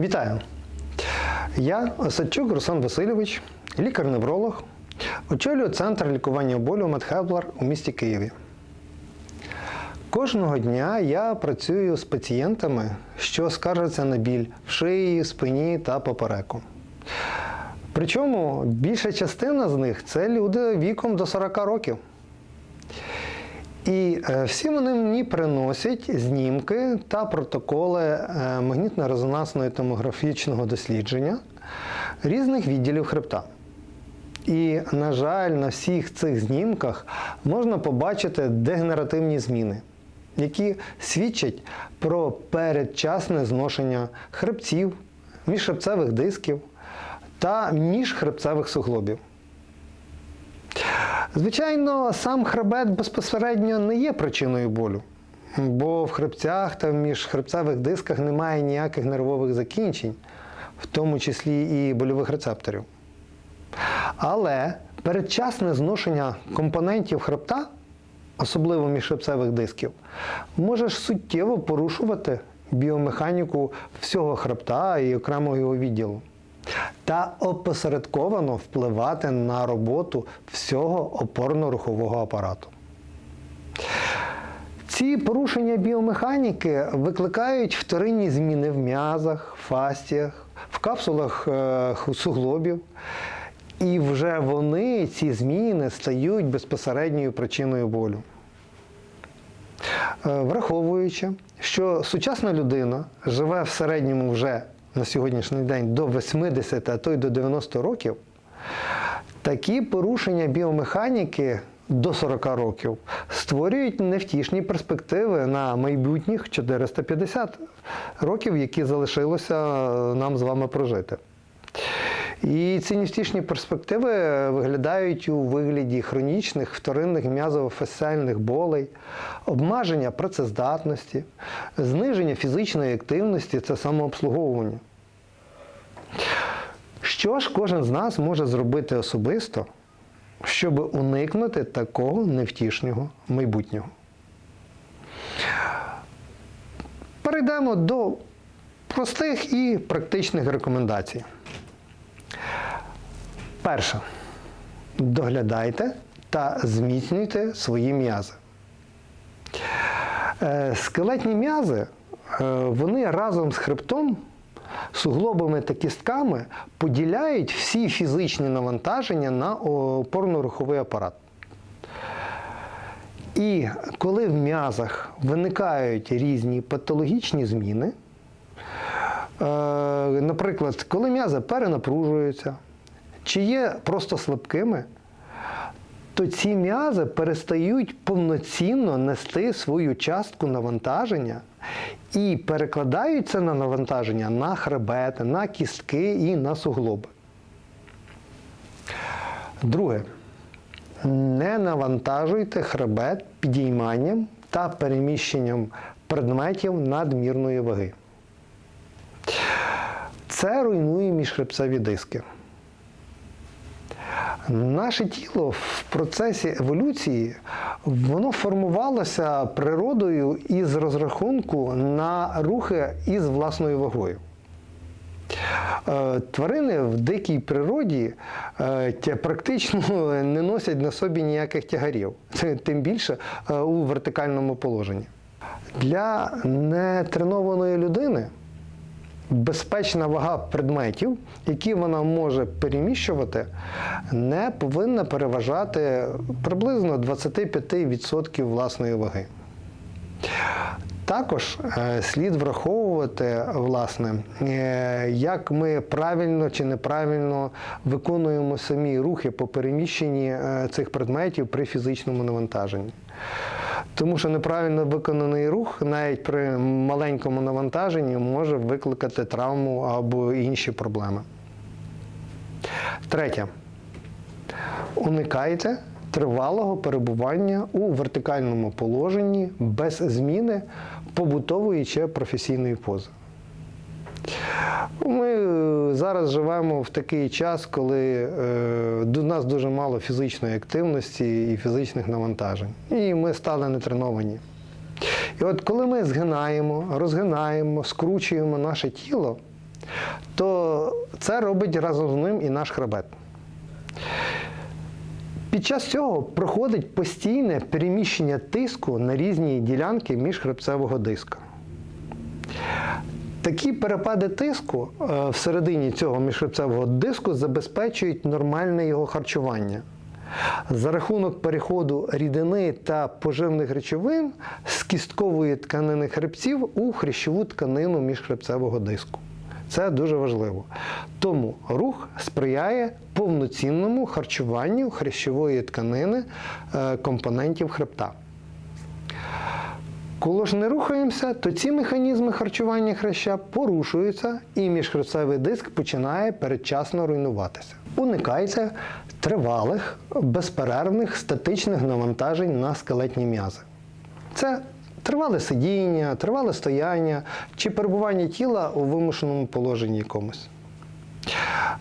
Вітаю! Я Осадчук Руслан Васильович, лікар-невролог, очолюю центр лікування болю Медхеблар у місті Києві. Кожного дня я працюю з пацієнтами, що скаржаться на біль в шиї, спині та попереку. Причому більша частина з них це люди віком до 40 років. І е, всі вони мені приносять знімки та протоколи е, магнітно-резонансного томографічного дослідження різних відділів хребта. І, на жаль, на всіх цих знімках можна побачити дегенеративні зміни, які свідчать про передчасне зношення хребців, міжхребцевих дисків та міжхребцевих суглобів. Звичайно, сам хребет безпосередньо не є причиною болю, бо в хребцях та в міжхребцевих дисках немає ніяких нервових закінчень, в тому числі і больових рецепторів. Але передчасне зношення компонентів хребта, особливо міжхребцевих дисків, може суттєво порушувати біомеханіку всього хребта і окремого його відділу та опосередковано впливати на роботу всього опорно-рухового апарату. Ці порушення біомеханіки викликають вторинні зміни в м'язах, фастіях, в капсулах е, суглобів. І вже вони, ці зміни, стають безпосередньою причиною болю. Е, Враховуючи, що сучасна людина живе в середньому вже на сьогоднішній день до 80, а то й до 90 років, такі порушення біомеханіки до 40 років створюють невтішні перспективи на майбутніх 450 років, які залишилося нам з вами прожити. І ці невтішні перспективи виглядають у вигляді хронічних вторинних м'язово-фасціальних болей, обмеження працездатності, зниження фізичної активності це самообслуговування. Що ж кожен з нас може зробити особисто, щоб уникнути такого невтішного майбутнього? Перейдемо до простих і практичних рекомендацій. Перше. Доглядайте та зміцнюйте свої м'язи. Е, Скелетні м'язи, е, вони разом з хребтом, суглобами та кістками поділяють всі фізичні навантаження на опорно-руховий апарат. І коли в м'язах виникають різні патологічні зміни, е, наприклад, коли м'язи перенапружуються, чи є просто слабкими, то ці м'язи перестають повноцінно нести свою частку навантаження і перекладаються на навантаження на хребет, на кістки і на суглоби. Друге. Не навантажуйте хребет підійманням та переміщенням предметів надмірної ваги. Це руйнує міжхребцеві диски. Наше тіло в процесі еволюції воно формувалося природою із розрахунку на рухи із власною вагою. Е, Тварини в дикій природі е, практично не носять на собі ніяких тягарів, тим більше е, у вертикальному положенні. Для нетренованої людини безпечна вага предметів, які вона може переміщувати, не повинна переважати приблизно 25% власної ваги. Також е, слід враховувати, власне, е, як ми правильно чи неправильно виконуємо самі рухи по переміщенні е, цих предметів при фізичному навантаженні. Тому що неправильно виконаний рух навіть при маленькому навантаженні може викликати травму або інші проблеми. Третє. Уникайте тривалого перебування у вертикальному положенні без зміни побутової чи професійної пози. Ми зараз живемо в такий час, коли е, до нас дуже мало фізичної активності і фізичних навантажень. І ми стали нетреновані. І от коли ми згинаємо, розгинаємо, скручуємо наше тіло, то це робить разом з ним і наш хребет. Під час цього проходить постійне переміщення тиску на різні ділянки міжхребцевого диска. Такі перепади тиску е, всередині цього міжхребцевого диску забезпечують нормальне його харчування. За рахунок переходу рідини та поживних речовин з кісткової тканини хребців у хрящову тканину міжхребцевого диску. Це дуже важливо. Тому рух сприяє повноцінному харчуванню хрящової тканини е, компонентів хребта. Коли ж не рухаємося, то ці механізми харчування хряща порушуються і міжхребцевий диск починає передчасно руйнуватися. Уникайте тривалих, безперервних статичних навантажень на скелетні м'язи. Це тривале сидіння, тривале стояння чи перебування тіла у вимушеному положенні якомусь.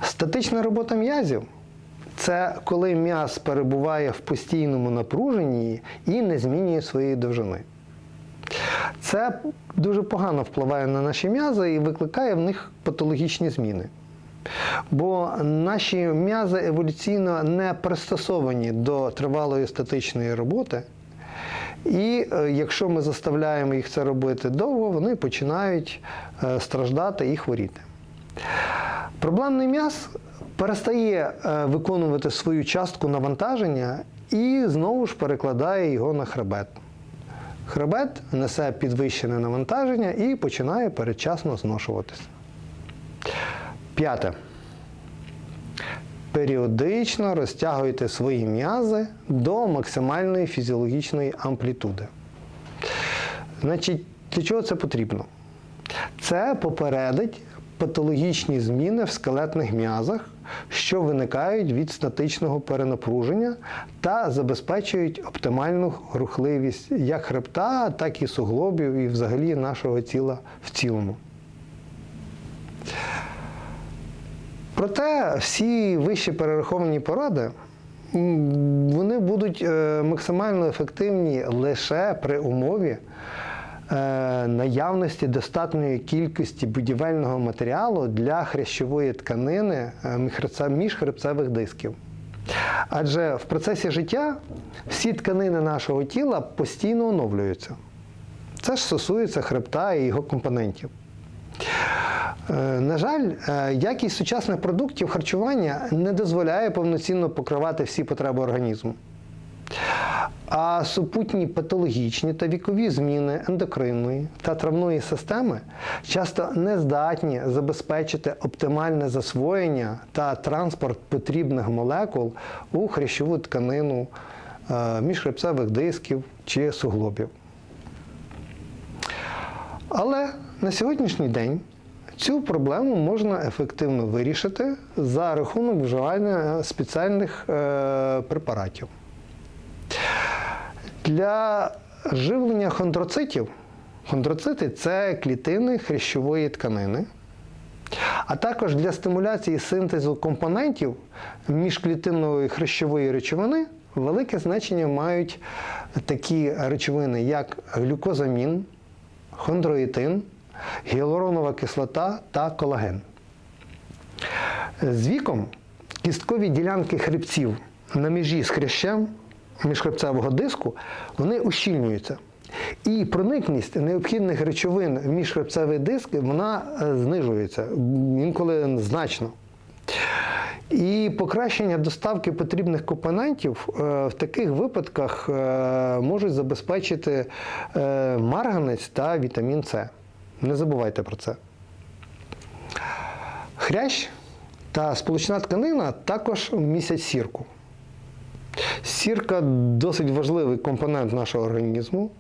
Статична робота м'язів це коли м'яз перебуває в постійному напруженні і не змінює своєї довжини. Це дуже погано впливає на наші м'язи і викликає в них патологічні зміни. Бо наші м'язи еволюційно не пристосовані до тривалої статичної роботи. І е, якщо ми заставляємо їх це робити довго, вони починають е, страждати і хворіти. Проблемний м'яз перестає е, виконувати свою частку навантаження і знову ж перекладає його на хребет. Хребет несе підвищене навантаження і починає передчасно зношуватися. П'яте. Періодично розтягуйте свої м'язи до максимальної фізіологічної амплітуди. Значить, для чого це потрібно? Це попередить патологічні зміни в скелетних м'язах, що виникають від статичного перенапруження та забезпечують оптимальну рухливість як хребта, так і суглобів, і взагалі нашого тіла в цілому. Проте всі вище перераховані поради вони будуть е, максимально ефективні лише при умові наявності достатньої кількості будівельного матеріалу для хрящової тканини е, міжхребцевих дисків. Адже в процесі життя всі тканини нашого тіла постійно оновлюються. Це ж стосується хребта і його компонентів. Е, На жаль, е, якість сучасних продуктів харчування не дозволяє повноцінно покривати всі потреби організму. А супутні патологічні та вікові зміни ендокринної та травної системи часто не здатні забезпечити оптимальне засвоєння та транспорт потрібних молекул у хрящову тканину е, міжхребцевих дисків чи суглобів. Але на сьогоднішній день цю проблему можна ефективно вирішити за рахунок вживання спеціальних е, препаратів. Для живлення хондроцитів хондроцити це клітини хрящової тканини. А також для стимуляції синтезу компонентів міжклітинної хрящової речовини велике значення мають такі речовини, як глюкозамін, хондроїтин, гіалуронова кислота та колаген. З віком кісткові ділянки хребців на межі з хрящем міжхребцевого диску вони ущільнюються. І проникність необхідних речовин в міжхребцевий диск вона е, знижується інколи значно. І покращення доставки потрібних компонентів е, в таких випадках е, можуть забезпечити марганець та вітамін С. Не забувайте про це. Хрящ та сполучна тканина також містять сірку. Сірка досить важливий компонент нашого організму.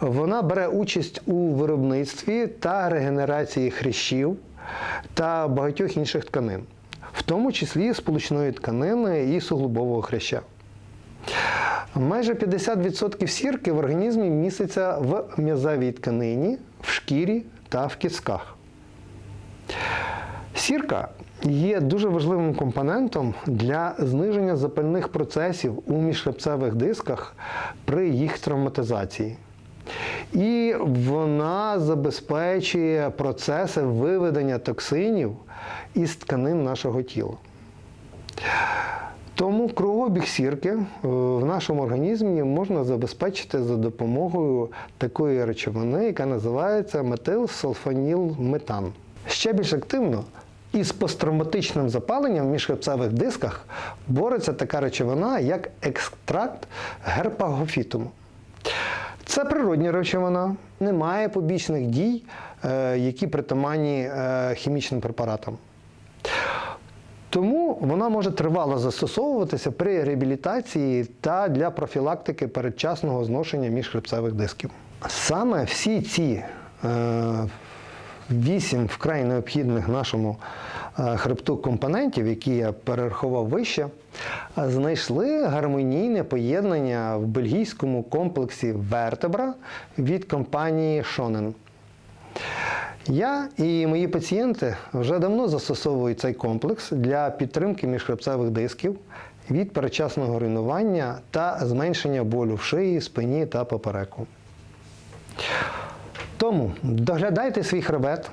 Вона бере участь у виробництві та регенерації хрящів та багатьох інших тканин, в тому числі сполучної тканини і суглобового хряща. Майже 50% сірки в організмі міститься в м'язевій тканині, в шкірі та в кістках. Сірка є дуже важливим компонентом для зниження запальних процесів у міжхребцевих дисках при їх травматизації. і вона забезпечує процеси виведення токсинів із тканин нашого тіла. Тому кровообіг сірки е, в нашому організмі можна забезпечити за допомогою такої речовини, яка називається метилсульфанілметан. Ще більш активно із посттравматичним запаленням в міжхребцевих дисках бореться така речовина, як екстракт герпагофітуму. Це природня речовина, не має побічних дій, е, які притаманні е, хімічним препаратам. Тому вона може тривало застосовуватися при реабілітації та для профілактики передчасного зношення міжхребцевих дисків. Саме всі ці е, вісім вкрай необхідних нашому е, хребту компонентів, які я перерахував вище, е, знайшли гармонійне поєднання в бельгійському комплексі Вертебра від компанії Shonen. Я і мої пацієнти вже давно застосовують цей комплекс для підтримки міжхребцевих дисків від передчасного руйнування та зменшення болю в шиї, спині та попереку. Тому доглядайте свій хребет,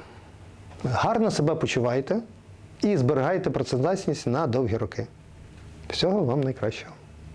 гарно себе почувайте і зберігайте працездатність на довгі роки. Всього вам найкращого.